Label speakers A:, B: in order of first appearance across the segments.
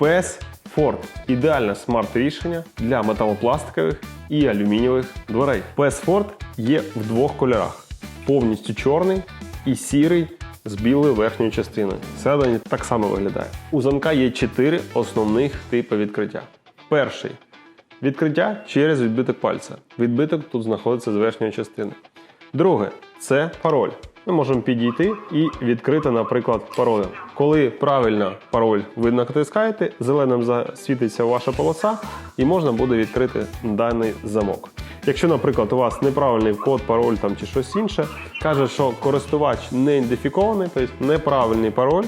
A: PS Ford ідеальне смарт-рішення для металопластикових і алюмінієвих дверей. PS Ford є в двох кольорах: повністю чорний і сірий з білою верхньою частиною. Всередині так само виглядає. У замка є чотири основних типи відкриття. Перший відкриття через відбиток пальця. Відбиток тут знаходиться з верхньої частини. Друге це пароль. Ми можемо підійти і відкрити, наприклад, паролем. Коли правильно пароль ви натискаєте, зеленим засвітиться ваша полоса і можна буде відкрити даний замок. Якщо, наприклад, у вас неправильний код, пароль там чи щось інше, каже, що користувач не ідентифікований, тобто неправильний пароль.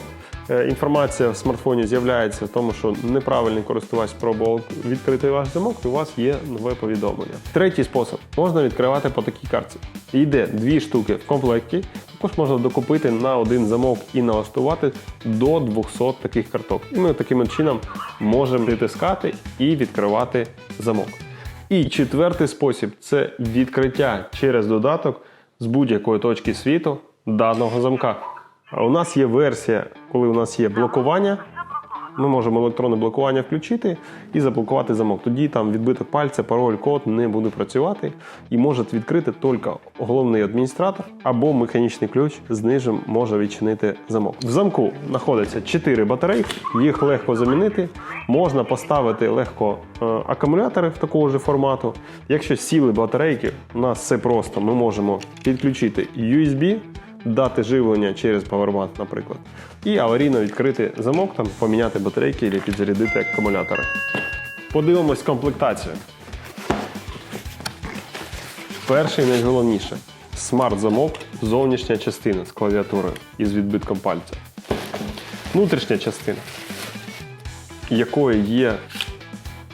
A: Е, Інформація в смартфоні з'являється в тому, що неправильний користувач спробував відкрити ваш замок, і у вас є нове повідомлення. Третій спосіб можна відкривати по такій картці. Йде дві штуки в комплекті. Також можна докупити на один замок і налаштувати до 200 таких карток. І ми таким чином можемо притискати і відкривати замок. І четвертий спосіб це відкриття через додаток з будь-якої точки світу даного замка. А у нас є версія, коли у нас є блокування. Ми можемо електронне блокування включити і заблокувати замок. Тоді там відбиток пальця, пароль, код не буде працювати і може відкрити тільки головний адміністратор або механічний ключ з нижем може відчинити замок. В замку знаходиться 4 батарейки, їх легко замінити. Можна поставити легко е, акумулятори в такого ж формату. Якщо сіли батарейки, у нас все просто. Ми можемо підключити USB дати живлення через Powerbank, наприклад, і аварійно відкрити замок, там, поміняти батарейки або підзарядити акумулятори. Подивимось комплектацію. Перше і найголовніше смарт-замок, зовнішня частина з клавіатурою і з відбитком пальця. Внутрішня частина, якої є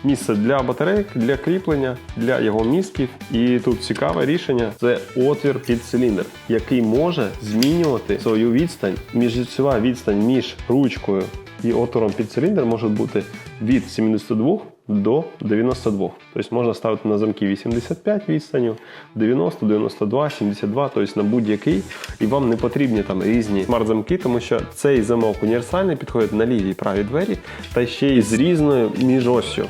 A: місце для батарейок, для кріплення, для його містків. І тут цікаве рішення це отвір під циліндр, який може змінювати свою відстань. Міжліцева відстань між ручкою і отвором під циліндр може бути від 72 до 92. Тобто можна ставити на замки 85 відстанню, 90, 92, 72, тобто на будь-який. І вам не потрібні там різні смарт-замки, тому що цей замок універсальний підходить на ліві і праві двері, та ще й з різною міжосю.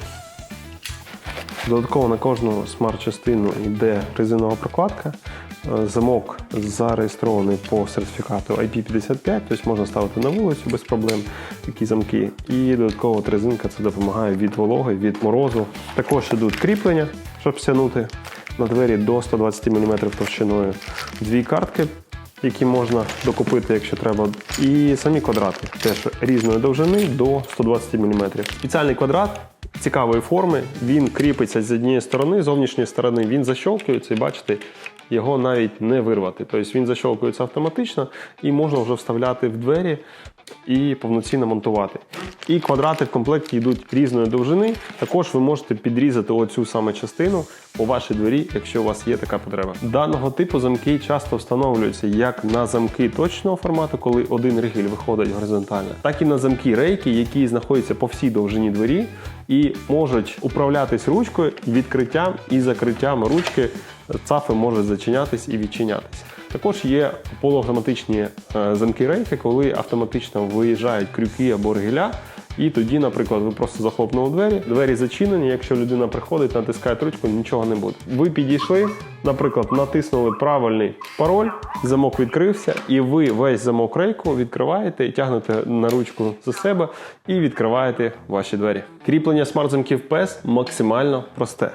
A: Додатково на кожну смарт-частину йде резинова прокладка. Е, Замок зареєстрований по сертифікату IP55, тобто можна ставити на вулицю без проблем такі замки. І додатково от резинка це допомагає від вологи, від морозу. Також йдуть кріплення, щоб стягнути на двері до 120 мм товщиною. Дві картки, які можна докупити, якщо треба. І самі квадрати теж різної довжини до 120 мм. Спеціальний квадрат цікавої форми. Він кріпиться з однієї сторони, з зовнішньої сторони він защолкується, і бачите, його навіть не вирвати. Тобто він защолкується автоматично і можна вже вставляти в двері і повноцінно монтувати. І квадрати в комплекті йдуть різної довжини. Також ви можете підрізати оцю саме частину у вашій двері, якщо у вас є така потреба. Даного типу замки часто встановлюються як на замки точного формату, коли один ригель виходить горизонтально, так і на замки рейки, які знаходяться по всій довжині двері і можуть управлятись ручкою, відкриттям і закриттям ручки. Цафи можуть зачинятись і відчинятись. Також є полуавтоматичні е, замки рейки, коли автоматично виїжджають крюки або ригеля. І тоді, наприклад, ви просто захлопнули двері, двері зачинені. Якщо людина приходить, натискає ручку, нічого не буде. Ви підійшли, наприклад, натиснули правильний пароль, замок відкрився, і ви весь замок рейку відкриваєте тягнете на ручку за себе і відкриваєте ваші двері. Кріплення смарт-замків PES максимально просте.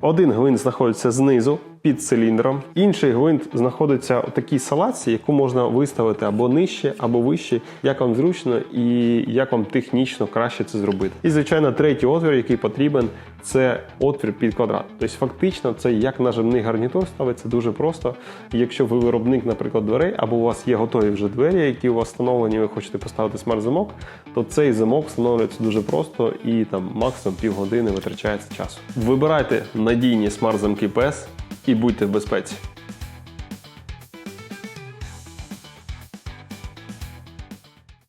A: Один гвинт знаходиться знизу під циліндром, інший гвинт знаходиться у такій салаці, яку можна виставити або нижче, або вище, як вам зручно і як вам технічно краще це зробити. І звичайно, третій отвір, який потрібен, це отвір під квадрат. Тобто, фактично, це як нажимний гарнітур ставиться дуже просто. Якщо ви виробник, наприклад, дверей, або у вас є готові вже двері, які у вас встановлені, ви хочете поставити смарт-замок, то цей замок встановлюється дуже просто і там максимум півгодини витрачається часу. Вибирайте надійні смарт-замки PES і будьте в безпеці.